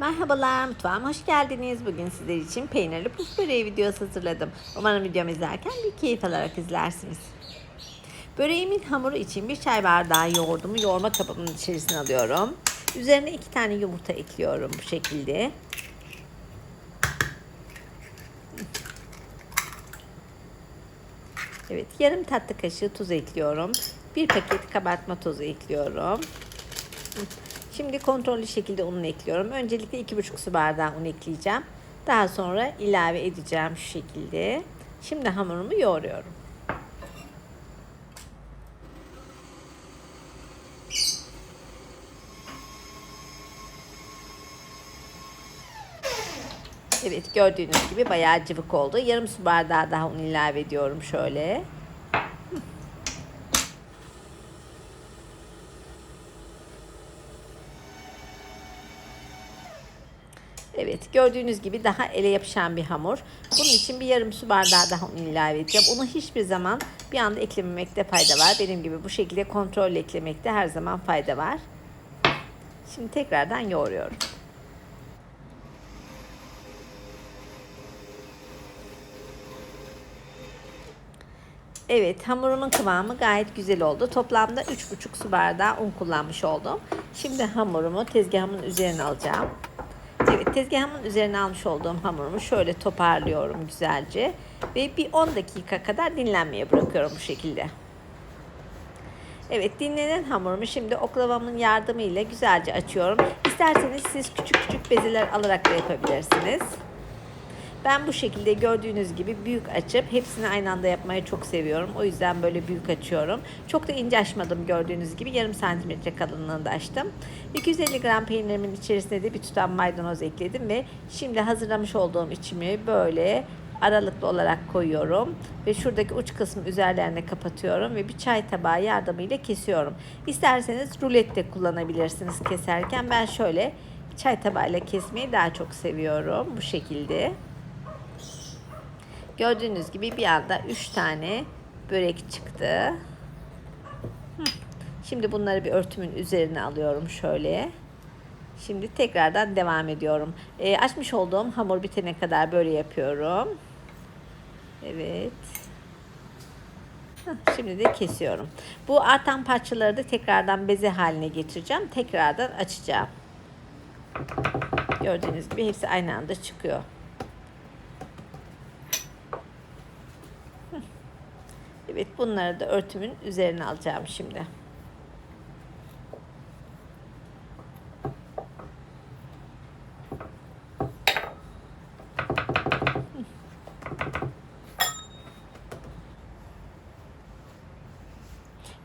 Merhabalar mutfağıma hoş geldiniz. Bugün sizler için peynirli puf böreği videosu hazırladım. Umarım videomu izlerken bir keyif alarak izlersiniz. Böreğimin hamuru için bir çay bardağı yoğurdumu yoğurma kabımın içerisine alıyorum. Üzerine iki tane yumurta ekliyorum bu şekilde. Evet yarım tatlı kaşığı tuz ekliyorum. Bir paket kabartma tozu ekliyorum. Şimdi kontrollü şekilde ununu ekliyorum. Öncelikle 2,5 su bardağı un ekleyeceğim. Daha sonra ilave edeceğim şu şekilde. Şimdi hamurumu yoğuruyorum. Evet gördüğünüz gibi bayağı cıvık oldu. Yarım su bardağı daha un ilave ediyorum şöyle. Evet gördüğünüz gibi daha ele yapışan bir hamur. Bunun için bir yarım su bardağı daha un ilave edeceğim. Unu hiçbir zaman bir anda eklememekte fayda var. Benim gibi bu şekilde kontrolle eklemekte her zaman fayda var. Şimdi tekrardan yoğuruyorum. Evet hamurumun kıvamı gayet güzel oldu. Toplamda 3,5 su bardağı un kullanmış oldum. Şimdi hamurumu tezgahımın üzerine alacağım. Evet tezgahımın üzerine almış olduğum hamurumu şöyle toparlıyorum güzelce. Ve bir 10 dakika kadar dinlenmeye bırakıyorum bu şekilde. Evet dinlenen hamurumu şimdi oklavamın yardımıyla güzelce açıyorum. İsterseniz siz küçük küçük bezeler alarak da yapabilirsiniz. Ben bu şekilde gördüğünüz gibi büyük açıp hepsini aynı anda yapmayı çok seviyorum. O yüzden böyle büyük açıyorum. Çok da ince açmadım gördüğünüz gibi. Yarım santimetre kalınlığında açtım. 250 gram peynirimin içerisine de bir tutam maydanoz ekledim ve şimdi hazırlamış olduğum içimi böyle aralıklı olarak koyuyorum ve şuradaki uç kısmı üzerlerine kapatıyorum ve bir çay tabağı yardımıyla kesiyorum. İsterseniz rulet de kullanabilirsiniz keserken. Ben şöyle çay tabağıyla kesmeyi daha çok seviyorum bu şekilde. Gördüğünüz gibi bir anda 3 tane börek çıktı. Şimdi bunları bir örtümün üzerine alıyorum şöyle. Şimdi tekrardan devam ediyorum. E, açmış olduğum hamur bitene kadar böyle yapıyorum. Evet. Şimdi de kesiyorum. Bu artan parçaları da tekrardan beze haline getireceğim. Tekrardan açacağım. Gördüğünüz gibi hepsi aynı anda çıkıyor. Evet bunları da örtümün üzerine alacağım şimdi.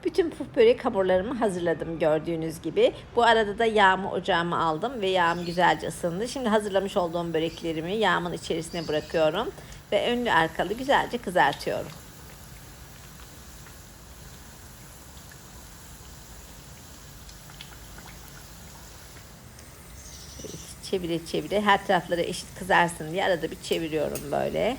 Bütün puf börek hamurlarımı hazırladım gördüğünüz gibi. Bu arada da yağımı ocağıma aldım ve yağım güzelce ısındı. Şimdi hazırlamış olduğum böreklerimi yağımın içerisine bırakıyorum ve önlü arkalı güzelce kızartıyorum. Çevire çevire her tarafları eşit kızarsın diye arada bir çeviriyorum böyle.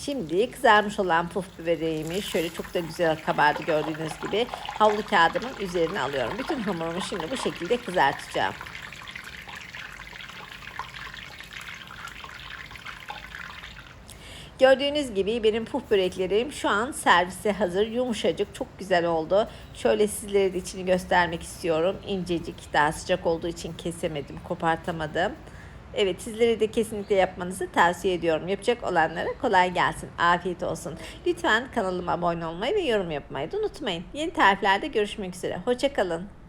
Şimdi kızarmış olan puf böreğimi şöyle çok da güzel kabardı gördüğünüz gibi havlu kağıdımın üzerine alıyorum. Bütün hamurumu şimdi bu şekilde kızartacağım. Gördüğünüz gibi benim puf böreklerim şu an servise hazır. Yumuşacık, çok güzel oldu. Şöyle sizlere de içini göstermek istiyorum. İncecik, daha sıcak olduğu için kesemedim, kopartamadım. Evet sizlere de kesinlikle yapmanızı tavsiye ediyorum. Yapacak olanlara kolay gelsin. Afiyet olsun. Lütfen kanalıma abone olmayı ve yorum yapmayı da unutmayın. Yeni tariflerde görüşmek üzere. Hoşçakalın.